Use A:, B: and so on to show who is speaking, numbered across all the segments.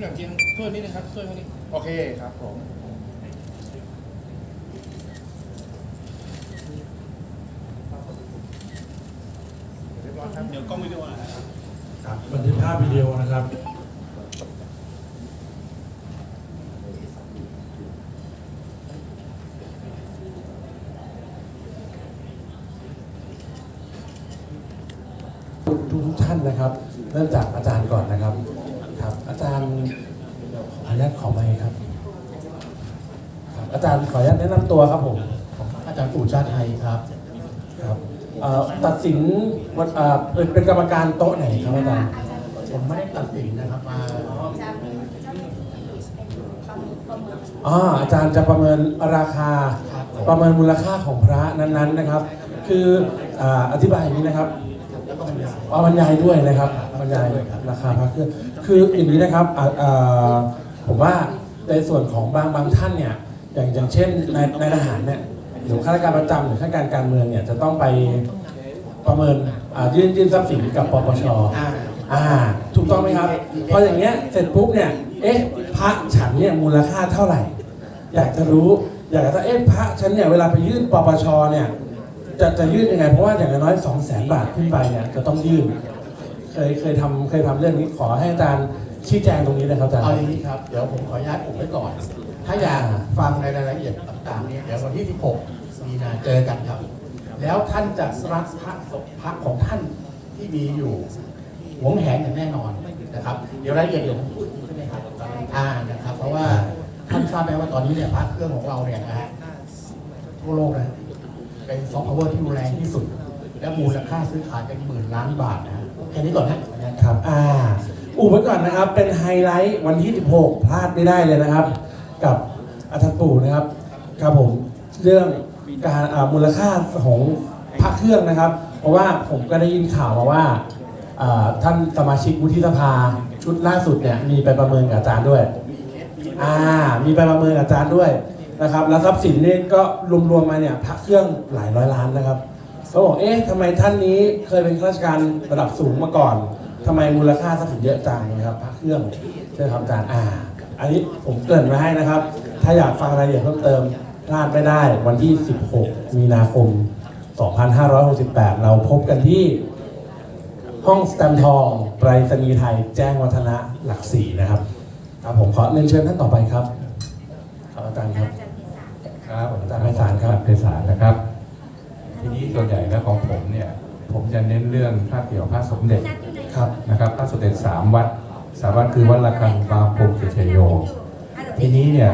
A: พี่หนังเทียนช่วยนิดนึงครับช่วยนิดนึงโอเคครับผมเรียบร้อยครับเดี๋ยวกล้องวิดีโอนะครับ
B: ครับบันทึกภาพวิดีโอนะครับทุกทุกท่านนะครับ เริ่มจากอาจารย์ก่อนนะครับครับอาจารย์ขออนุญาตขอไมค์ครับครับ อาจารย์ขออนุญาตแนะนำตัวครับผม
C: อาจารย์ปู่ชาติไทยครับ
B: ครับเอ่อตัดสินวันเอ่อเป็นเป็นกรรมการโต๊ะไหนครับอาจารย์
C: ผมไม่ได้ตัดสินนะครับมา
B: อ่าอาจารย์จะประเมินราคา
C: ครับผม
B: ประเมินมูลค่าของพระนั้นๆนะครับ คืออ่าอธิบายอย่างนี้นะครับ
C: แล้วก็บรรยาย
B: เอาบรรยายด้วยนะครับบรรยายราคาพระเครื่อง คืออย่างนี้นะครับอ่าอ่าผมว่าในส่วนของบางบางท่านเนี่ยอย่างอย่างเช่นในในทหารเนี่ยหรือข้าราชการประจำหรือข้าราชการการเมืองเนี่ยจะต้องไปประเมินอ่ายื่นยื่นทรัพย์สินกับปปช
C: อ่า
B: ถูกต้องไหมครับพออย่างเงี้ยเสร็จปุ๊บเนี่ยเอ๊ะพระฉันเนี่ยมูลค่าเท่าไหร่ อยากจะรู้อยากจะเอ๊ะพระฉันเนี่ยเวลาไปยื่นปปชเนี่ยจะจะยื่นยังไงเพราะว่าอย่างน้อยสองแสนบาทขึ้นไปเนี่ยจะต้องยื่น เคยเคยทำเคยทำเรื่องนี้ขอให้อาจารย์ชี้แจงตรงนี้นะครับอาจารย์
C: เอาอย่างนี้ครับ เดี๋ยวผมขออนุญาตอุบไว้ก่อน ถ้าอยากฟังในรายละเอียดต่างๆนี่เดี๋ยววันที่ 16 มีนาเจอกันครับ แล้วท่านจะรักพระศพพระของท่านที่มีอยู่หวงแหนอย่างแน่นอนนะครับ เดี๋ยวรายละเอียดเดี๋ยวผมพูดใช่ไหมครับอ่านะครับ เพราะว่าท่านทราบไหมว่าตอนนี้เนี่ยพระเครื่องของเราเนี่ยนะฮะทั่วโลกนะเป็นซอฟต์พาวเวอร์ที่รุนแรงที่สุด และมูลค่าซื้อขายเป็นหมื่นล้านบาทนะฮะ แค่นี้ก่อนนะ
B: ครับอ่าอุบไว้ก่อนนะครับ เป็นไฮไลท์วันที่ 16 พลาดไม่ได้เลยนะครับ กับอาจารย์ปู่นะครับครับผมเรื่องการอ่ามูลค่าของพระเครื่องนะครับ เพราะว่าผมก็ได้ยินข่าวมาว่าอ่าท่านสมาชิกวุฒิสภาชุดล่าสุดเนี่ยมีไปประเมินกับอาจารย์ด้วยอ่ามีไปประเมินกับอาจารย์ด้วยนะครับ แล้วทรัพย์สินนี่ก็รวมๆมาเนี่ยพระเครื่องหลายร้อยล้านนะครับ เขาบอกเอ๊ะทำไมท่านนี้เคยเป็นข้าราชการระดับสูงมาก่อนทำไมมูลค่าทรัพย์สินเยอะจังนะครับพระเครื่องใช่ครับอาจารย์อ่า อันนี้ผมเกริ่นไว้ให้นะครับ ถ้าอยากฟังรายละเอียดเพิ่มเติมพลาดไม่ได้วันที่ 16 มีนาคม 2568 เราพบกันที่ห้องสแตมป์ทองไปรษณีย์ไทยแจ้งวัฒนะหลักสี่นะครับครับผมขอเรียนเชิญท่านต่อไปครับครับอาจารย์ครับ
D: ครับ
B: อาจารย์ไพศาลครับ
D: ไพศาลนะครับ ทีนี้ส่วนใหญ่แล้วของผมเนี่ย ผมจะเน้นเรื่องภาพเกี่ยวพระสมเด็จ
B: ครับ
D: นะครับพระสมเด็จสามวัดสามวัดคือวัดระฆังบางปูเกชยโย ทีนี้เนี่ย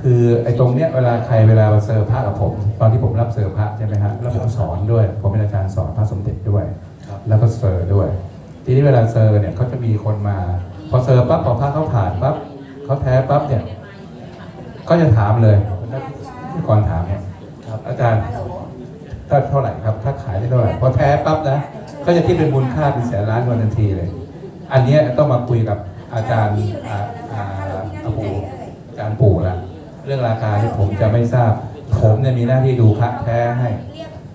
D: คือไอ้ตรงเนี้ยเวลาใครเวลามาเซอร์พระกับผม ตอนที่ผมรับเซอร์พระใช่ไหมฮะแล้วผมสอนด้วย ผมเป็นอาจารย์สอนพระสมเด็จด้วย
B: ครับ
D: แล้วก็เซอร์ด้วย ทีนี้เวลาเซอร์เนี่ยเขาจะมีคนมา พอเซอร์ปั๊บพอพระเขาผ่านปั๊บเขาแท้ปั๊บเนี่ยก็จะถามเลยที่ก่อนถามเนี่ย
B: ครับ
D: อาจารย์ ถ้าเท่าไหร่ครับ ถ้าขายได้เท่าไหร่พอแท้ปั๊บนะก็จะคิดเป็นมูลค่าเป็นแสนล้านวันทันทีเลย อันเนี้ยต้องมาคุยกับอาจารย์อาอาอาปู่อาจารย์ปู่ละเรื่องราคาที่ผมจะไม่ทราบ ผมเนี่ยมีหน้าที่ดูพระแท้ให้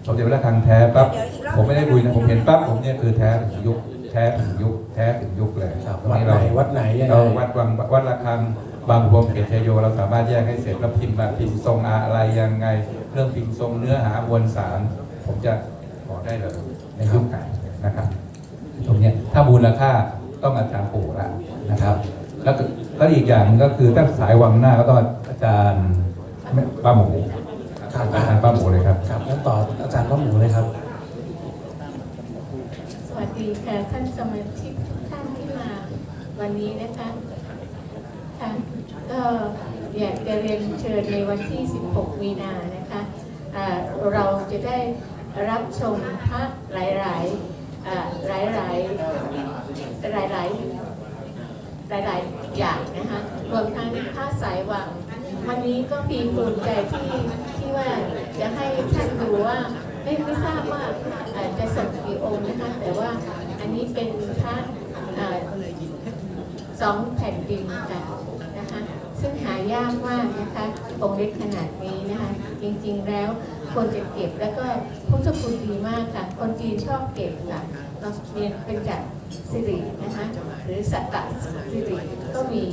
D: ผมจะเป็นระฆังแท้ปั๊บผมไม่ได้คุยนะผมเห็นปั๊บผมเนี่ยคือแท้ถึงยุคแท้ถึงยุคแท้ถึงยุคเลย
B: ครับ
D: ตรง
B: วัด
D: นี้
B: ไหน
D: เรา
B: วัดไหนยังไง
D: เราวัดวังวัดระฆัง บางพวงเกตชยโยเราสามารถแยกให้เสร็จแล้วพิมพ์แบบพิมพ์ทรงอะไรยังไง เรื่องพิมพ์ทรงเนื้อหามวลสาร ผมจะบอกได้เลยในยุคไหนนะครับตรงเนี้ยถ้ามูลค่าต้องอาจารย์ปู่ละนะครับ แล้วก็แล้วอีกอย่างหนึงก็คือถ้าสายวังหน้าก็ต้องอาจารย์ป้าหมู
B: ครับ
D: อาจารย์ป้าหมูเลยครับ
B: ครับงั้นต่ออาจารย์พ่อหมูเลยครับ
E: สวัสดีค่ะท่านสมาชิกทุกท่านที่มาวันนี้นะคะค่ะ ก็อยากจะเรียนเชิญในวันที่ 16 มีนานะคะอ่าเราจะได้รับชมพระหลายๆอ่าหลายๆหลายๆหลายๆหลายๆอย่างนะคะรวมทั้งพระสายวัง วันนี้ก็มีภูมิใจที่ที่ว่าจะให้ท่านดูว่าไม่ไม่ทราบว่าอ่อจะส่งกี่องค์นะคะแต่ว่าอันนี้เป็นพระสองแผ่นดินค่ะ ซึ่งหายากมากนะคะองค์เล็กขนาดนี้นะคะ จริงๆแล้วควรจะเก็บแล้วก็พุทธคุณดีมากค่ะ คนจีนชอบเก็บค่ะเราเรียนเป็นจากสิรินะคะหรือสัตตสิริก็มี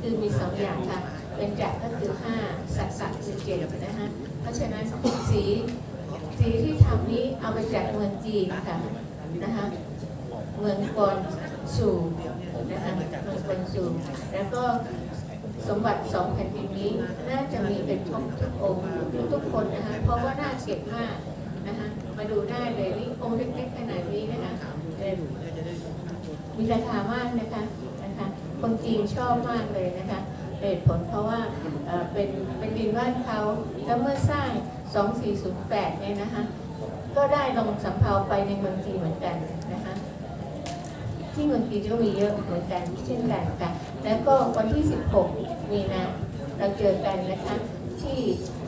E: คือมีสองอย่างค่ะ เป็นจักรก็คือห้าสักสักคือเจ็ดนะคะเพราะฉะนั้นสีสีที่ทำนี้เอามาจากเมืองจีนค่ะนะคะเมืองกอนสู่นะคะเมืองกอนสู่แล้วก็ สมบัติสองแผ่นดินนี้น่าจะมีเป็นครบทุกองค์ทุกคนนะคะเพราะว่าน่าเก็บมากนะคะมาดูได้เลยนี่องค์เล็กๆขนาดนี้นะคะมีราคามากนะคะนะคะคนจีนชอบมากเลยนะคะเหตุผลเพราะว่าเออเป็นเป็นดินบ้านเขาแล้วเมื่อสร้าง 2408 เนี่ยนะคะก็ได้ลงสำเภาไปในเมืองจีนเหมือนกันนะคะ ที่เมืองจีนก็มีเยอะเหมือนกันเช่นกันค่ะ แล้วก็วันที่ 16 มีนาเราเจอกันนะคะที่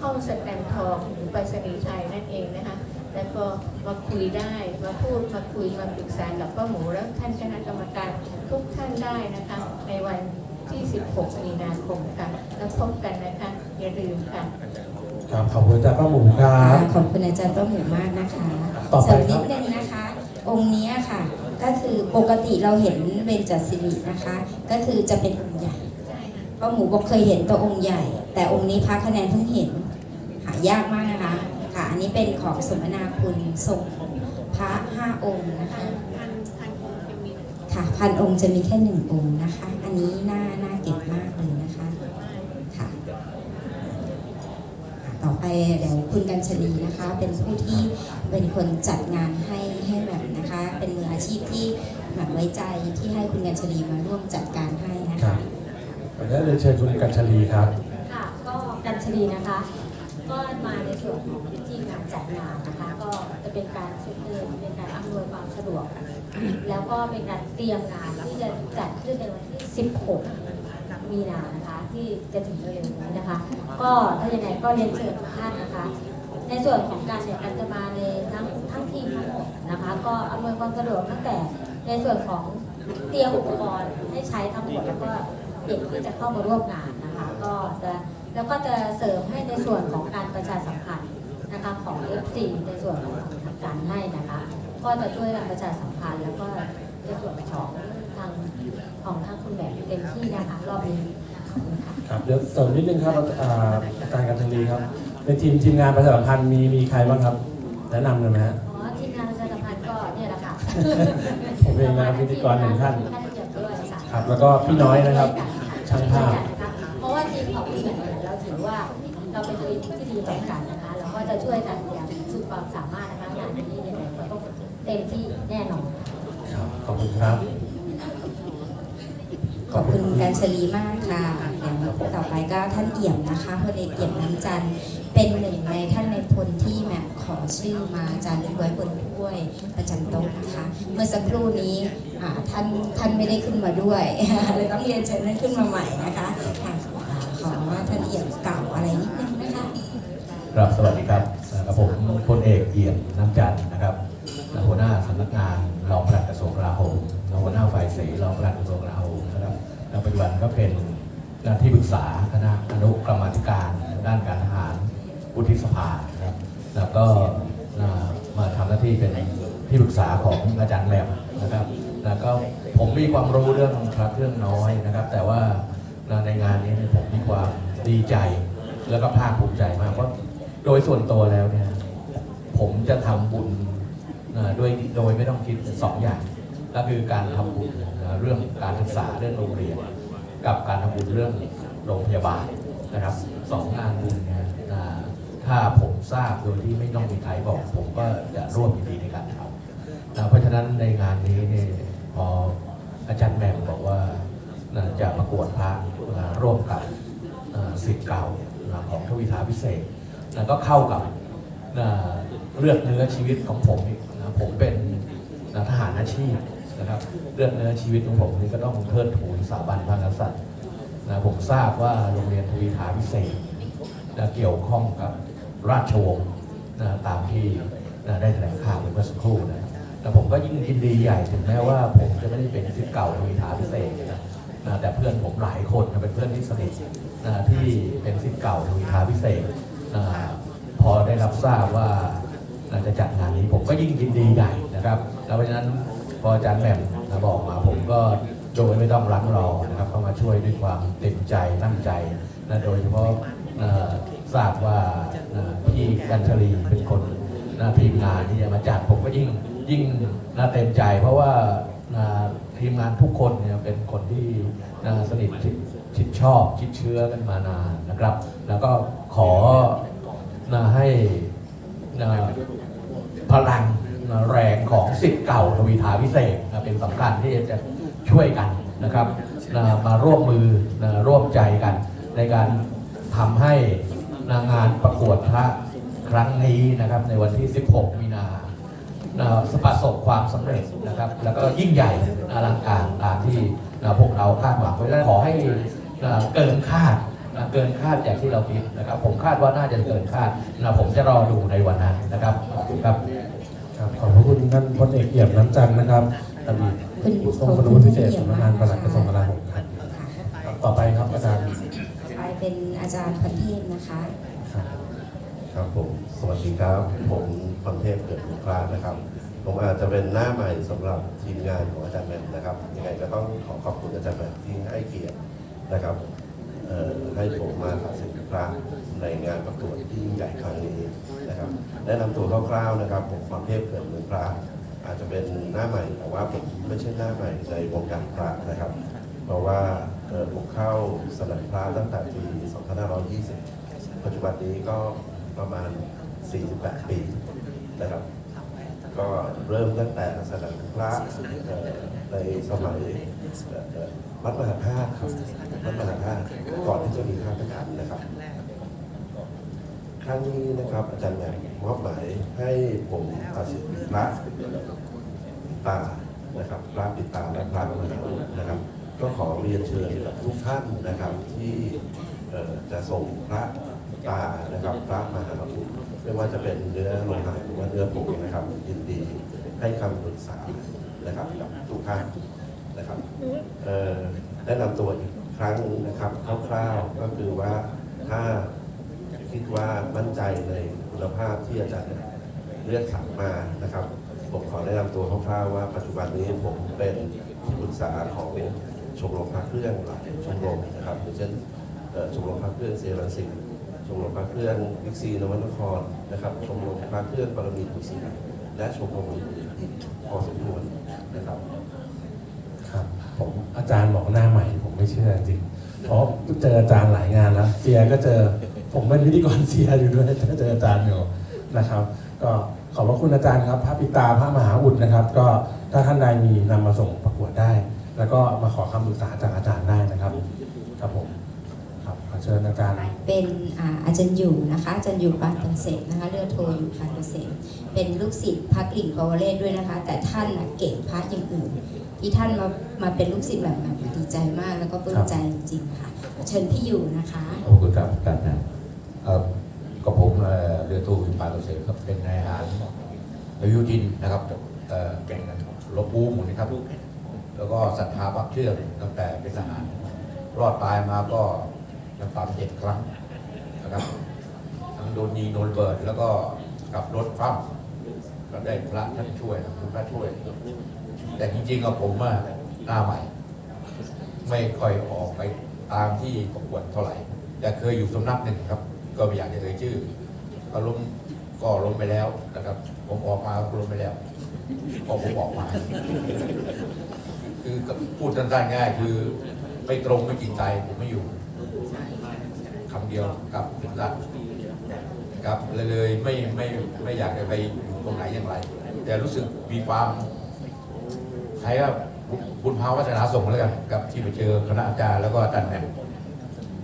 E: ห้องสแตมป์ทองหรือไปรษณีย์ไทยนั่นเองนะคะแล้วก็มาคุยได้มาพูดมาคุยมาปรึกษากับป้าหมูและท่านคณะกรรมการทุกท่านได้นะคะ ในวันที่ 16 มีนาคมค่ะแล้วพบกันนะคะ อย่าลืมค่ะ
B: ครับขอบคุณอาจารย์ป้าหมูครับ
F: ขอบคุณอาจารย์ป้าหมูมากนะคะ
B: ต่อไป
F: เสริม
B: ครั
F: นิ
B: บ
F: ดนึงนะคะ องค์เนี้ยค่ะ ก็คือปกติเราเห็นเบญจสิรินะคะ ก็คือจะเป็นองค์ใหญ่เพราหมูบอกเคยเห็นตัวองค์ใหญ่ แต่องค์นี้พระคะแนนเพิ่งเห็นหายากมากนะคะค่ะอันนี้เป็นของสมนาคุณส่งพระห้าองค์นะคะค่ะพันองค์จะมีแค่หนึ่งองค์นะคะ อันนี้น่าน่าเก็บมากเลยนะคะ ค่ะ ต่อ ไปเดี๋ยวคุณกัญชลีนะคะ เป็นผู้ที่เป็นคนจัดงานให้ให้แบบนะคะ เป็นมืออาชีพที่แบบไว้ใจที่ให้คุณกัญชลีมาร่วมจัดการให้นะ
B: ครั
F: คะ
B: บขออนุญาตเรียนเชิญคุณกัญชลีครับ
G: ค่ะก็กัญชลีนะคะ ก็มาในส่วนของที่งานจัดงานนะคะ ก็จะเป็นการช่วยเหลือเป็นการอำนวยความสะดวก แล้วก็เป็นการเตรียมงานที่จะจัดขึ้นในวันที่ 16 มีนานะคะ ที่จะถึงเร็วๆนี้นะคะ ก็ถ้าอย่างไรก็เรียนเชิญทุกท่านนะคะ ในส่วนของการเนี่ยการจะมาในทั้งทั้งทีมทั้งหมดนะคะ ก็อำนวยความสะดวกตั้งแต่ในส่วนของเตรียมอุปกรณ์ให้ใช้ทั้งหมดแล้วก็เด็กที่จะเข้ามาร่วมงานนะคะ ก็จะแล้วก็จะเสริมให้ในส่วนของการประชาสัมพันธ์นะคะของ F4 ในส่วนของทางการให้นะคะ ก็จะช่วยกันประชาสัมพันธ์แล้วก็ในส่วนของทางของทางคุณแบบเต็มที่นะคะรอบนี้ คุณค่ะ
B: ครับเดี๋ยวเสริมนิดนึงครับอ่าอาจารย์กัญชลีครับ ในทีมทีมงานประชาสัมพันธ์มีมีใครบ้างครับ แนะนำหน่อยไหมฮะ
G: อ๋อทีมงานประชาสัมพันธ์ก็เนี่ยแหละค่ะ
B: ผมเองนะครับพิธีกรหนึ่งท่าน
G: ท่านเดียวด้วยค่ะ
B: ครับ แล้วก็พี่น้อยนะครับ ช่างภาพ
G: เพราะว่าทีมของทีมเนี่ยเราถือว่าเราเป็นทีมที่ดีต่อกันนะคะเราก็จะช่วยกันอย่างสุดความสามารถนะคะงานนี้ยังไงก็ต้องเต็มที่แน่นอน
B: ครับ ขอบคุณครับ
F: ขอบคุณกัญชลีมากค่ะเดี๋ยวต่อไปก็ท่านเอี่ยมนะคะพลเอกเอี่ยมน้ำจันทร์เป็นหนึ่งในท่านในพลที่แมมขอชื่อมาจารึกไว้บนถ้วยประจำโต๊ะนะคะ เมื่อสักครู่นี้ท่านท่านไม่ได้ขึ้นมาด้วยเลยต้องเรียนเชิญท่านขึ้นมาใหม่นะคะขอว่าท่านเอี่ยมกล่าอะไรนิดนึงนะคะ
H: ครับสวัสดีครับกับผมพลเอก วหน้าฝ่ายเสรองปลัดกระทรวงกลาโหมนะครับและปัจจุบันก็เป็นหน้าที่ปรึกษาคณะอนุกรรมธิการด้านการทหารวุฒิสภานะครับแล้วก็มาทำหน้าที่เป็นที่ปรึกษาของอาจารย์แหลมนะครับ แล้วก็ผมมีความรู้เรื่องพระเครื่องน้อยนะครับ แต่ว่าในงานนี้ผมมีความดีใจ แล้วก็ภาคภูมิใจมากเพราะโดยส่วนตัวแล้วเนี่ยผมจะทำบุญด้วยโดยไม่ต้องคิดสองอย่าง ก็คือการทำบุญ เรื่องการศึกษาเรื่องโรงเรียน กับการทำบุญเรื่องโรงพยาบาลนะครับสองงานบุญเนี่ยถ้าผมทราบโดยที่ไม่ต้องมีใครบอก ผมก็จะร่วมยินดีในการทำนะเพราะฉะนั้นในงานนี้เนี่ยพออาจารย์แหม่มบอกว่านะจะประกวดพระร่วมกับสิทธิ์เก่านะของทวิทาพิเศษนะก็เข้ากับนะเลือดเนื้อชีวิตของผมอีกนะผมเป็นนะทหารอาชีพ นะครับเลือดเนื้อชีวิตของผมนี่ก็ต้องเทิดทูนสถาบันพระกษัตริย์นะผมทราบว่าโรงเรียนทวีทาพิเศษนะเกี่ยวข้องกับราชวงศ์นะตามที่นะได้แถลงข่าวไปเมื่อสักครู่นะแต่ผมก็ยิ่งยินดีใหญ่ถึงแม้ว่าผมจะไม่ได้เป็นศิษย์เก่าทวีทาพิเศษนะนะแต่เพื่อนผมหลายคนนะเป็นเพื่อนที่สนิทนะที่เป็นศิษย์เก่าทวีทาพิเศษนะพอได้รับทราบว่าจะจัดงานนี้ผมก็ยิ่งยินดีใหญ่นะครับ แล้วเพราะฉะนั้น พออาจารย์แหม่มนะบอกมาผมก็โดยไม่ต้องรั้งรอนะครับเข้ามาช่วยด้วยความเต็มใจตั้งใจนะโดยเฉพาะทราบว่าพี่กันชลีเป็นคนนะทีมงานที่จะมาจัดผมก็ยิ่งยิ่งนะเต็มใจ เพราะว่านะทีมงานทุกคนเนี่ยเป็นคนที่นะสนิทชิดชอบชิดเชื้อกันมานานนะครับ แล้วก็ขอนะให้นะพลัง แรงของสิทธิ์เก่าทวีทาพิเศษนะเป็นสำคัญที่จะช่วยกันนะครับนะมาร่วมมือนะร่วมใจกัน ในการทำให้นางงานประกวดพระครั้งนี้นะครับในวันที่ 16 มีนานะประสบความสำเร็จนะครับ แล้วก็ยิ่งใหญ่อลังการตามที่พวกเราคาดหวังไว้แล้วขอให้เกินคาดเกินคาดจากที่เราคิดนะครับ ผมคาดว่าน่าจะเกินคาดนะผมจะรอดูในวันนั้นนะครับขอบคุณครับ
B: ขอบพระคุณท่านพลเอกเอี่ยมน้ำจันทร์นะครับอดีต
F: คุณ
B: ผู้ทรงคุณวุฒิพิเศษสำนักงานปลัดกระทรวงกลาโหมครับ
F: ค่ะ
B: ครับ ต่อไปครับอาจารย์
F: ไปเป็นอาจารย์พันเทพนะคะ
B: ครับ
I: ครับผมสวัสดีครับ ผมพรเทพเกิดบุคลานะครับ ผมอาจจะเป็นหน้าใหม่สำหรับทีมงานของอาจารย์แหม่มนะครับยังไงก็ต้องขอขอบคุณอาจารย์แหม่มที่ให้เกียรตินะครับเอ่อให้ผมมาตัดสินพระในงานประกวดที่ยิ่งใหญ่ครั้งนี้ นะครับแนะนำตัวคร่าวๆนะครับผมพรเทพเกิดเมืองพระอาจจะเป็นหน้าใหม่แต่ว่าผมไม่ใช่หน้าใหม่ในวงการพระนะครับ เพราะว่าเอ่อผมเข้าสนามพระตั้งแต่ปี 2520 ปัจจุบันนี้ก็ประมาณ 48 ปีนะครับ ก็เริ่มตั้งแต่สนามพระในสมัยวัดมหาธาตุครับวัดมหาธาตุก่อนที่จะมีข้าราชการนะครับ รั้งนี้นะครับ อาจารย์แหม่มมอบหมายให้ผมตัดสินพระปิดตานะครับพระปิดตาและพระมหาอุดนะครับ ก็ขอเรียนเชิญทุกท่านนะครับที่จะส่งพระตานะครับพระมหาอุดไม่ว่าจะเป็นเนื้อโลหะหรือว่าเนื้อผงนะครับยินดีให้คำปรึกษานะครับกับทุกท่านนะครับเอ่อแนะนำตัวอีกครั้งนะครับคร่าวๆก็คือว่าถ้า คิดว่ามั่นใจในคุณภาพที่อาจารย์เลือกสรรมานะครับ ผมขอแนะนำตัวคร่าวๆว่าปัจจุบันนี้ผมเป็นที่ปรึกษาของชมรมพระเครื่องหลายชมรมนะครับอย่างเช่นชมรมพระเครื่องเซรังสิตชมรมพระเครื่องวิกซีนวนครนะครับ ชมรมพระเครื่องปรมีทุศีและชมรมอื่นๆอีกพอสมควรนะครับ
B: ครับผมอาจารย์บอกหน้าใหม่ผมไม่เชื่อจริงเพราะเจออาจารย์หลายงานแล้วเซียก็เจอ ผมเป็นพิธีกรเซียอยู่ด้วยก็เจออาจารย์อยู่นะครับ ก็ขอบพระคุณอาจารย์ครับพระปิตาพระมหาอุดนะครับ ก็ถ้าท่านใดมีนำมาส่งประกวดได้ แล้วก็มาขอคำปรึกษาจากอาจารย์ได้นะครับครับผมครับขอเชิญอาจารย์
F: เป็นอ่าอาจารย์อยู่นะคะอาจารย์อยู่ปานเกษมนะคะเลือดโทอยู่ปานเกษมเป็นลูกศิษย์พระกลิ่งปวเรศด้วยนะคะ แต่ท่านน่ะเก่งพระอย่างอื่น ที่ท่านมามาเป็นลูกศิษย์แบบแบบดีใจมากแล้วก็ปลื้มใจจริงๆค่ะเชิญพี่อยู่นะคะ
J: ขอบคุณครับอาจารย์ นะเอ่อกับผมเรือทูวิปาเกษมครับเป็นนายทหารอายุดินนะครับเอ่อเป็นลบบูหมุนนะครับแล้วก็ศรัทธาพระเครื่อตั้งแต่เป็นทหารรอดตายมาก็ยังตามเจ็ดครั้งนะครับทั้งโดนยิงโดนเบิดแล้วก็กับรถคว่ำก็ได้พระท่านช่วยนะคุณพระช่วย แต่จริงๆกับผมว่าหน้าใหม่ ไม่ค่อยออกไปตามที่ประกวดเท่าไหร่ แต่เคยอยู่สำนักหนึ่งครับ ก็ไม่อยากจะเอ่ยชื่อก็ล้มก็ล้มไปแล้วนะครับ ผมออกมาก็ล้มไปแล้วพอผมออกมา คือพูดสั้นๆง่าย คือไม่ตรงไม่จริงใจผมไม่อยู่คำเดียวกับรักครับเลยเลยไม่ไม่ไม่อยากจะไปอยู่ตรงไหนอย่างไร แต่รู้สึกมีความใครก็บุญภาวาสนาส่งแล้วกันกับที่ไปเจอคณะอาจารย์แล้วก็อาจารย์แหม่ม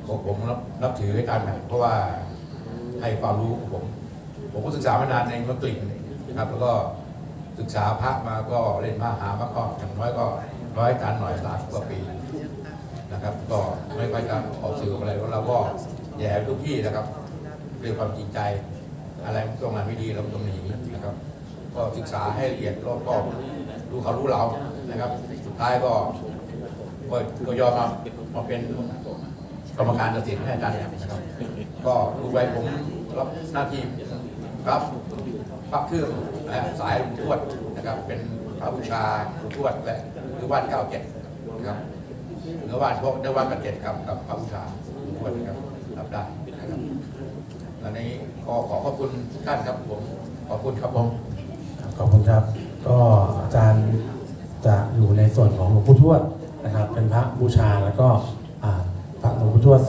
J: ผมผมนับนับถืออาจารย์แหม่เพราะว่าให้ความรู้ผม ผมก็ศึกษามานานในเมืองกลิ่นะครับแล้วก็ศึกษาพระมาก็เล่นมาหามาก็อย่างน้อยก็ร้อยการหน่อยสามกว่าปีนะครับ ก็ไม่ค่อยจะออกสื่ออะไรเพราะเราก็แย่ทุกที่นะครับด้วยความจริงใจ อะไรตรงไหนไม่ดีเราต้องหนีนะครับ ก็ศึกษาให้ละเอียดรอบคอบรู้เขารู้เรานะครับ สุดท้ายก็ก็ก็ยอมมามาเป็น กรรมการตัดสินให้อาจารย์นะครับ ก็รู้ไว้ผมรับหน้าที่ครับพระเครื่องและสายทวดนะครับ เป็นพระบูชาทวดและหรือวัดเก้าเจ็ดนะ
H: ครับเนื้อวานพวกเนื้อวานกระเจ็ดครับกับพระบูชาทุกคนะครับรับได้นะครับอันนี้ก็ขอขอบคุณท่านครับผมขอบคุณครับผม
B: ขอบคุณครับ ก็อาจารย์จะอยู่ในส่วนของหลวงปู่ทวดนะครับ เป็นพระบูชาแล้วก็ ทวด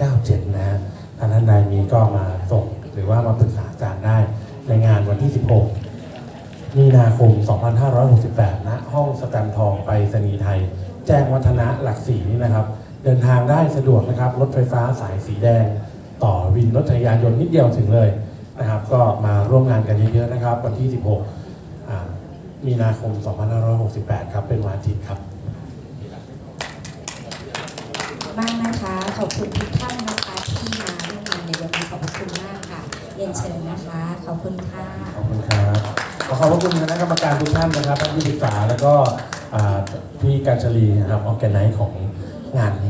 B: 2497 นะฮะท่านท่านใดมีก็มาส่งหรือว่ามาปรึกษาอาจารย์ได้ในงานวันที่ 16 มีนาคม 2568 ณ ห้องสแตมทองไปรษณีย์ไทย แจ้งวัฒนะหลักสีนี่นะครับ เดินทางได้สะดวกนะครับ รถไฟฟ้าสายสีแดง ต่อวินรถจักรยานยนต์นิดเดียวถึงเลยนะครับ ก็มาร่วมงานกันเยอะๆนะครับ วันที่ 16 มีนาคม 2568 ครับ เป็นวันอาทิตย์ครับ
F: มากนะคะ ขอบคุณทุกท่านนะคะที่มาร่วมงานในวันนี้ขอบคุณมากค่ะเรียนเชิญนะคะ ขอบคุณค่ะ
B: ขอบคุณครับขอขอบพระคุณคณะกรรมการทุกท่านนะครับท่านที่ปรึกษาแล้วก็อ่าพี่การชลีนะครับออแกไนซ์ของงานนี้